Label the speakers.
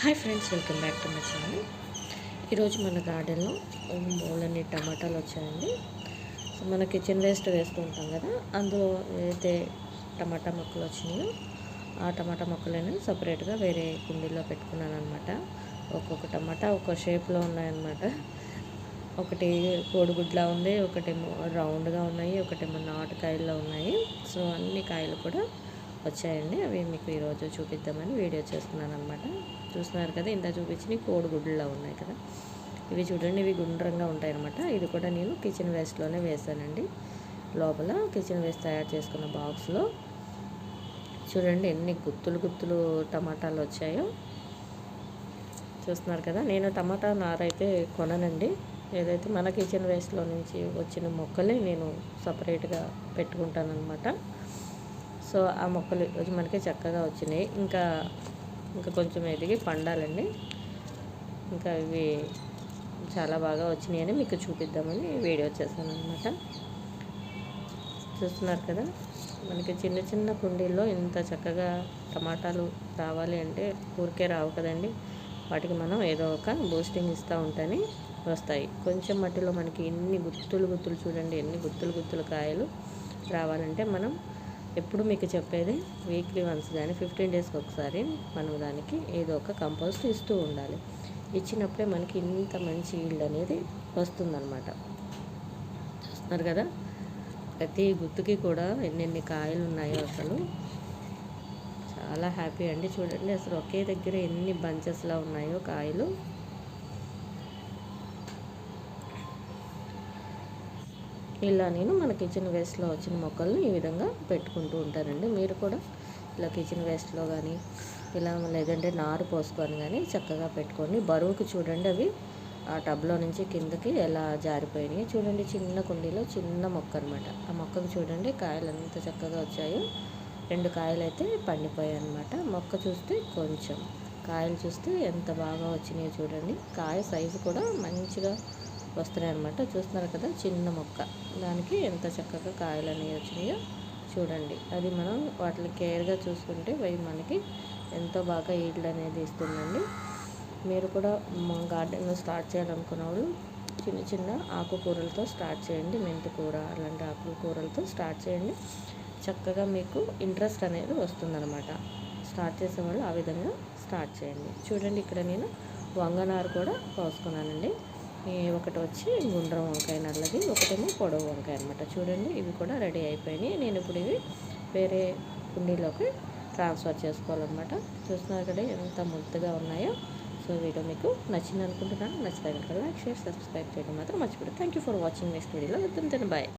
Speaker 1: Hi friends welcome back to my channel ఈరోజు మన గార్డెన్లో మూలని టమాటాలు వచ్చాయండి. సో మన కిచెన్ వేస్ట్ వేస్తూ ఉంటాం కదా అందులో ఏదైతే టమాటా మొక్కలు వచ్చినాయో ఆ టమాటా మొక్కలను సపరేట్గా వేరే కుండీలో పెట్టుకున్నాను అనమాట ఒక్కొక్క టమాటా ఒక షేప్లో ఉన్నాయన్నమాట. ఒకటి కోడిగుడ్లా ఉంది ఒకటేమో రౌండ్గా ఉన్నాయి ఒకటేమో నాటుకాయల్లో ఉన్నాయి. సో అన్ని కాయలు కూడా వచ్చాయండి. అవి మీకు ఈరోజు చూపిద్దామని వీడియో చేస్తున్నాను అనమాట చూస్తున్నారు కదా ఇంత చూపించిన కోడిగుడ్డులా ఉన్నాయి కదా. ఇవి చూడండి ఇవి గుండ్రంగా ఉంటాయి అనమాట ఇది కూడా నేను కిచెన్ వేస్ట్లోనే వేసానండి. లోపల కిచెన్ వేస్ట్ తయారు చేసుకున్న బాక్స్లో చూడండి ఎన్ని గుత్తులు గుత్తులు టమాటాలు వచ్చాయో. చూస్తున్నారు కదా నేను టమాటా నారైతే కొననండి. ఏదైతే మన కిచెన్ వేస్ట్లో నుంచి వచ్చిన మొక్కలే నేను సపరేట్గా పెట్టుకుంటాను అనమాట సో ఆ మొక్కలు ఈరోజు మనకి చక్కగా వచ్చినాయి. ఇంకా ఇంకా కొంచెం ఎదిగి పండాలండి. ఇంకా ఇవి చాలా బాగా వచ్చినాయని మీకు చూపిద్దామని వీడియో చేశాను అనమాట చూస్తున్నారు కదా? మనకి చిన్న చిన్న కుండీల్లో ఇంత చక్కగా టమాటాలు రావాలి అంటే ఊరికే రావు కదండి. వాటికి మనం ఏదో ఒక బూస్టింగ్ ఇస్తూ ఉంటేనే వస్తాయి. కొంచెం మట్టిలో మనకి ఎన్ని గుత్తులు గుత్తులు చూడండి ఎన్ని గుత్తులు గుత్తులు కాయలు రావాలంటే మనం ఎప్పుడు మీకు చెప్పేది? వీక్లీ వన్స్ కానీ ఫిఫ్టీన్ డేస్కి ఒకసారి మనం దానికి ఏదో ఒక కంపోస్ట్ ఇస్తూ ఉండాలి. ఇచ్చినప్పుడే మనకి ఇంత మంచి ఈల్డ్ అనేది వస్తుందన్నమాట. చూస్తున్నారు కదా? ప్రతి గుత్తుకి కూడా ఎన్నెన్ని కాయలు ఉన్నాయో అసలు. చాలా హ్యాపీ అండి. చూడండి అసలు ఒకే దగ్గర ఎన్ని బంచెస్లా ఉన్నాయో కాయలు. ఇలా నేను మన కిచెన్ వేస్ట్లో వచ్చిన మొక్కల్ని ఈ విధంగా పెట్టుకుంటూ ఉంటానండి. మీరు కూడా ఇలా కిచెన్ వేస్ట్లో కానీ ఇలా లేదంటే నారు పోసుకొని కానీ చక్కగా పెట్టుకోండి. బరువుకి చూడండి అవి. ఆ టబ్లో నుంచి కిందకి ఎలా జారిపోయినాయి చూడండి. చిన్న కుండీలో చిన్న మొక్క అనమాట ఆ మొక్కకు చూడండి కాయలు ఎంత చక్కగా వచ్చాయో. రెండు కాయలు అయితే పండిపోయాయి అనమాట మొక్క చూస్తే కొంచెం. కాయలు చూస్తే ఎంత బాగా వచ్చినాయో చూడండి. కాయ సైజు కూడా మంచిగా వస్తున్నాయి అనమాట చూస్తున్నారు కదా చిన్న మొక్క. దానికి ఎంత చక్కగా కాయలు అనేవి వచ్చినాయో చూడండి. అది మనం వాటిని కేర్గా చూసుకుంటే అవి మనకి ఎంతో బాగా ఈల్డ్ అనేది ఇస్తుందండి. మీరు కూడా మా గార్డెన్లో స్టార్ట్ చేయాలనుకున్న వాళ్ళు చిన్న చిన్న ఆకుకూరలతో స్టార్ట్ చేయండి. మెంతి కూర అలాంటి ఆకుకూరలతో స్టార్ట్ చేయండి. చక్కగా మీకు ఇంట్రెస్ట్ అనేది వస్తుందన్నమాట. స్టార్ట్ చేసే వాళ్ళు ఆ విధంగా స్టార్ట్ చేయండి. చూడండి ఇక్కడ నేను వంగనారు కూడా పోసుకున్నానండి ఒకటి వచ్చి గుండ్రం వంకాయ నల్లది ఒకటేమో పొడవు వంకాయ అనమాట చూడండి ఇవి కూడా రెడీ అయిపోయినాయి. నేను ఇప్పుడు ఇవి వేరే కుండీలోకి ట్రాన్స్ఫర్ చేసుకోవాలన్నమాట. చూస్తున్నారు కదా ఎంత ముద్దుగా ఉన్నాయో. సో వీడియో మీకు నచ్చింది అనుకుంటున్నాను నచ్చితే కనుక లైక్ షేర్ సబ్స్క్రైబ్ చేయడం మాత్రం మర్చిపోయి thank you for watching next వీడియోలో తిన బాయ్.